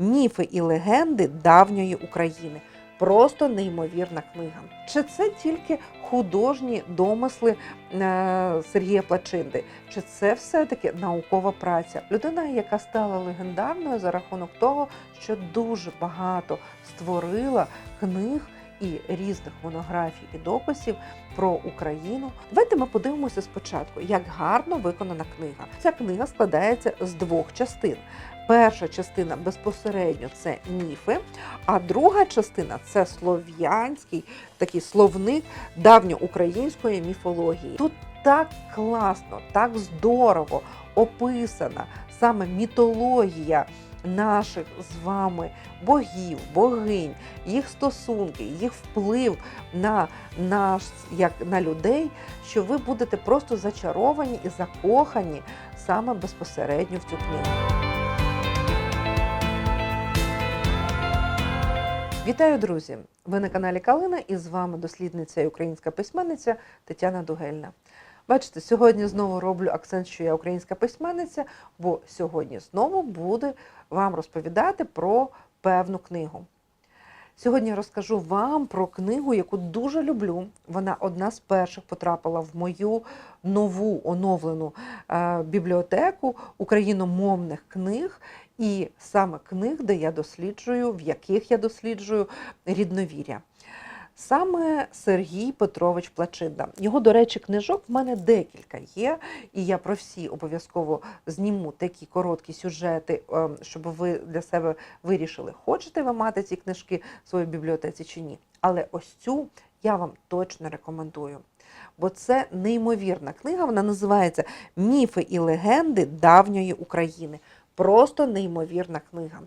Міфи і легенди давньої України. Просто неймовірна книга. Чи це тільки художні домисли е, Сергія Плачинди? Чи це все-таки наукова праця? Людина, яка стала легендарною за рахунок того, що дуже багато створила книг і різних монографій і дописів про Україну. Давайте ми подивимося спочатку, як гарно виконана книга. Ця книга складається з двох частин. Перша частина безпосередньо це міфи, а друга частина це слов'янський такий словник давньоукраїнської міфології. Тут так класно, так здорово описана саме мітологія наших з вами богів, богинь, їх стосунки, їх вплив на нас, як на людей, що ви будете просто зачаровані і закохані саме безпосередньо в цю книгу. Вітаю, друзі! Ви на каналі Калина і з вами дослідниця і українська письменниця Тетяна Дугельна. Бачите, сьогодні знову роблю акцент, що я українська письменниця, бо сьогодні знову буду вам розповідати про певну книгу. Сьогодні розкажу вам про книгу, яку дуже люблю. Вона одна з перших потрапила в мою нову оновлену е, бібліотеку україномовних книг, і саме книг, де я досліджую, в яких я досліджую рідновір'я. Саме Сергій Петрович Плачинда. Його, до речі, книжок в мене декілька є, і я про всі обов'язково зніму такі короткі сюжети, е, щоб ви для себе вирішили, хочете ви мати ці книжки в своїй бібліотеці чи ні. Але ось цю я вам точно рекомендую. Бо це неймовірна книга, вона називається Міфи і легенди давньої України. Просто неймовірна книга.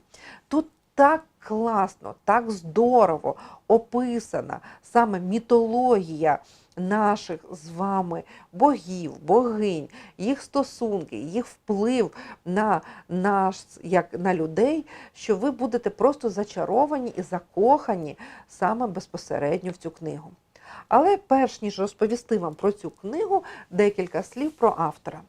Тут так класно, так здорово описана саме мітологія наших з вами богів, богинь, їх стосунки, їх вплив на нас, як на людей, що ви будете просто зачаровані і закохані саме безпосередньо в цю книгу. Але перш ніж розповісти вам про цю книгу, декілька слів про автора.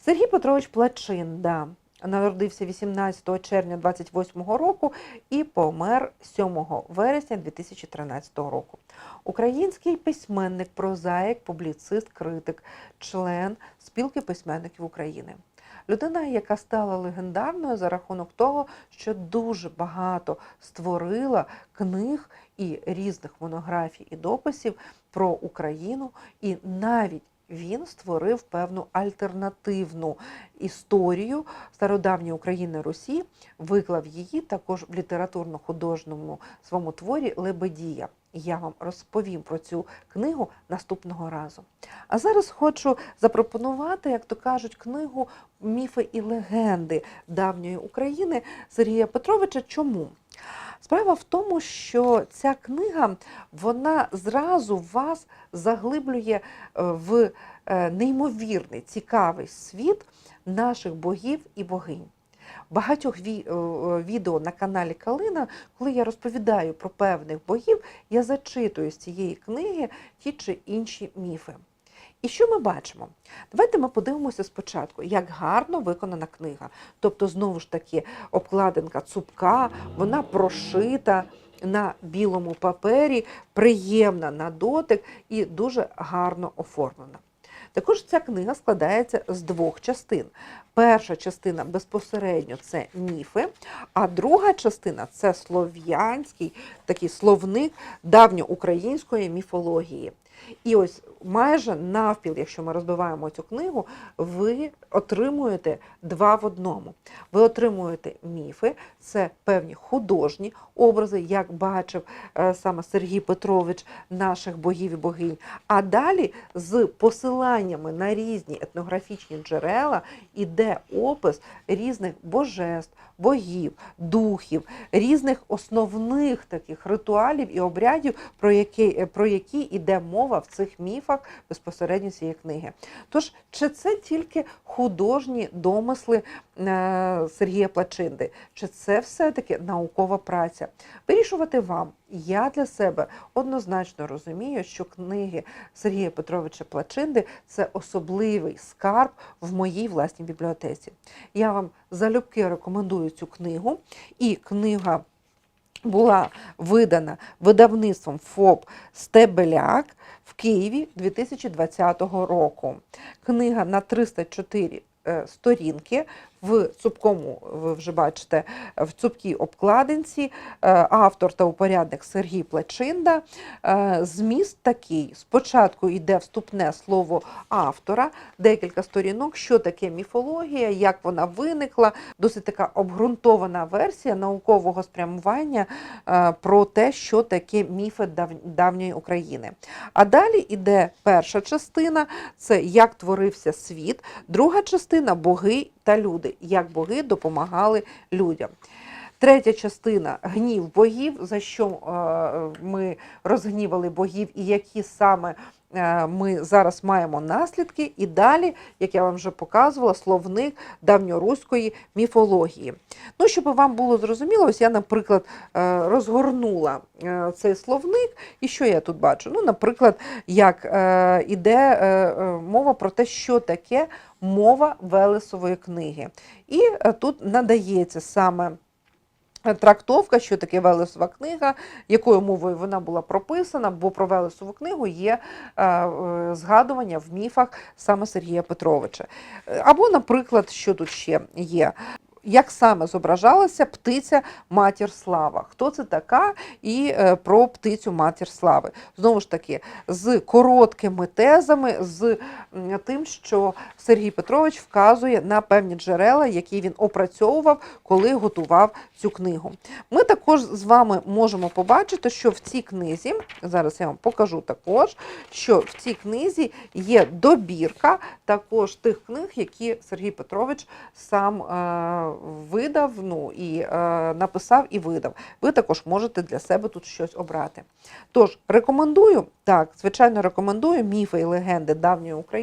Сергій Петрович Плачинда народився 18 червня 28 року і помер 7 вересня 2013 року. Український письменник, прозаїк, публіцист, критик, член спілки письменників України. Людина, яка стала легендарною за рахунок того, що дуже багато створила книг і різних монографій і дописів про Україну, і навіть він створив певну альтернативну історію стародавньої України Русі, виклав її також в літературно-художньому своєму творі Лебедія. Я вам розповім про цю книгу наступного разу. А зараз хочу запропонувати, як то кажуть, книгу Міфи і легенди давньої України Сергія Петровича. Чому? Справа в тому, що ця книга вона зразу вас заглиблює е, в е, неймовірний цікавий світ наших богів і богинь. Багатьох е, відео на каналі Калина, коли я розповідаю про певних богів, я зачитую з цієї книги ті чи інші міфи. І що ми бачимо? Давайте ми подивимося спочатку, як гарно виконана книга. Тобто, знову ж таки, обкладинка цупка, вона прошита на білому папері, приємна на дотик і дуже гарно оформлена. Також ця книга складається з двох частин. Перша частина безпосередньо це міфи, а друга частина це слов'янський такий словник давньоукраїнської міфології. І ось майже навпіл, якщо ми розбиваємо цю книгу, ви отримуєте два в одному. Ви отримуєте міфи, це певні художні образи, як бачив е, саме Сергій Петрович наших богів і богинь. А далі з посиланнями на різні етнографічні джерела іде опис різних божеств, богів, духів, різних основних таких ритуалів і обрядів, про які, про які йде мова в цих міфах безпосередньо цієї книги. Тож, чи це тільки художні домисли е, Сергія Плачинди, чи це все-таки наукова праця. Вирішувати вам. Я для себе однозначно розумію, що книги Сергія Петровича Плачинди це особливий скарб в моїй власній бібліотеці. Я вам залюбки рекомендую цю книгу, і книга була видана видавництвом ФОП Стебеляк в Києві 2020 року. Книга на 304 е, сторінки в цупкому, ви вже бачите, в цупкій обкладинці. Е, Автор та упорядник Сергій Плачинда. Е, Зміст такий: спочатку йде вступне слово автора, декілька сторінок, що таке міфологія, як вона виникла, досить така обґрунтована версія наукового спрямування е, про те, що таке міфи давньої України. А далі йде перша частина це як творився світ, друга частина боги та люди, як боги допомагали людям. Третя частина гнів богів, за що е, ми розгнівали богів, і які саме ми зараз маємо наслідки. І далі, як я вам вже показувала, словник давньоруської міфології. Ну, щоб вам було зрозуміло, ось я, наприклад, е, розгорнула е, цей словник, і що я тут бачу? Ну, наприклад, як е, іде е, е, мова про те, що таке мова Велесової книги. І е, тут надається саме. Трактовка, що таке Велесова книга, якою мовою вона була прописана, бо про Велесову книгу є е, е, згадування в міфах саме Сергія Петровича. Е, Або, наприклад, що тут ще є. Як саме зображалася птиця Матір Слава? Хто це така? І про птицю Матір Слави. Знову ж таки, з короткими тезами, з тим, що Сергій Петрович вказує на певні джерела, які він опрацьовував, коли готував цю книгу. Ми також з вами можемо побачити, що в цій книзі, зараз я вам покажу також, що в цій книзі є добірка також тих книг, які Сергій Петрович сам е, видав ну, і е, написав і видав. Ви також можете для себе тут щось обрати. Тож, рекомендую, так, звичайно, рекомендую міфи і легенди давньої України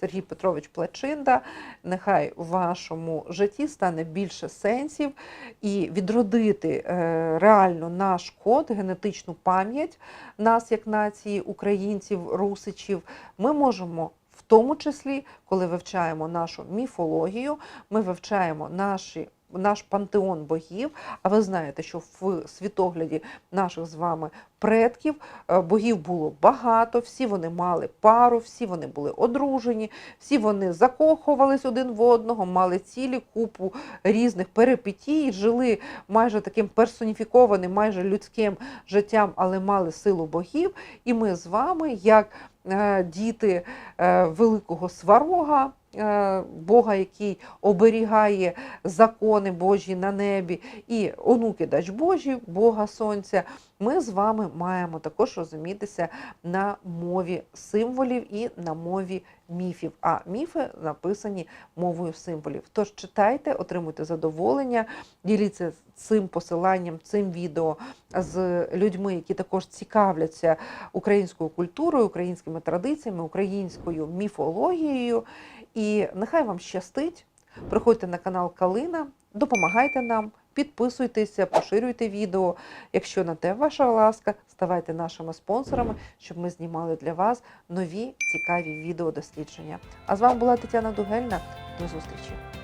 Сергій Петрович Плачинда. Нехай у вашому житті стане більше сенсів і відродити е, реально наш код, генетичну пам'ять нас, як нації, українців, русичів, ми можемо. В тому числі, коли вивчаємо нашу міфологію, ми вивчаємо наші, наш пантеон богів. А ви знаєте, що в світогляді наших з вами предків е, богів було багато, всі вони мали пару, всі вони були одружені, всі вони закохувались один в одного, мали цілі купу різних перипетій, жили майже таким персоніфікованим, майже людським життям, але мали силу богів. І ми з вами, як е, діти великого сварога, е, Бога, який оберігає закони Божі на небі, і онуки дач Божі, Бога Сонця, ми з вами маємо також розумітися на мові символів і на мові міфів. А міфи написані мовою символів. Тож читайте, отримуйте задоволення, діліться цим посиланням, цим відео з людьми, які також цікавляться українською культурою, українськими традиціями, українською міфологією. І нехай вам щастить. Приходьте на канал Калина, допомагайте нам, підписуйтеся, поширюйте відео. Якщо на те ваша ласка, ставайте нашими спонсорами, щоб ми знімали для вас нові цікаві відеодослідження. А з вами була Тетяна Дугельна. До зустрічі!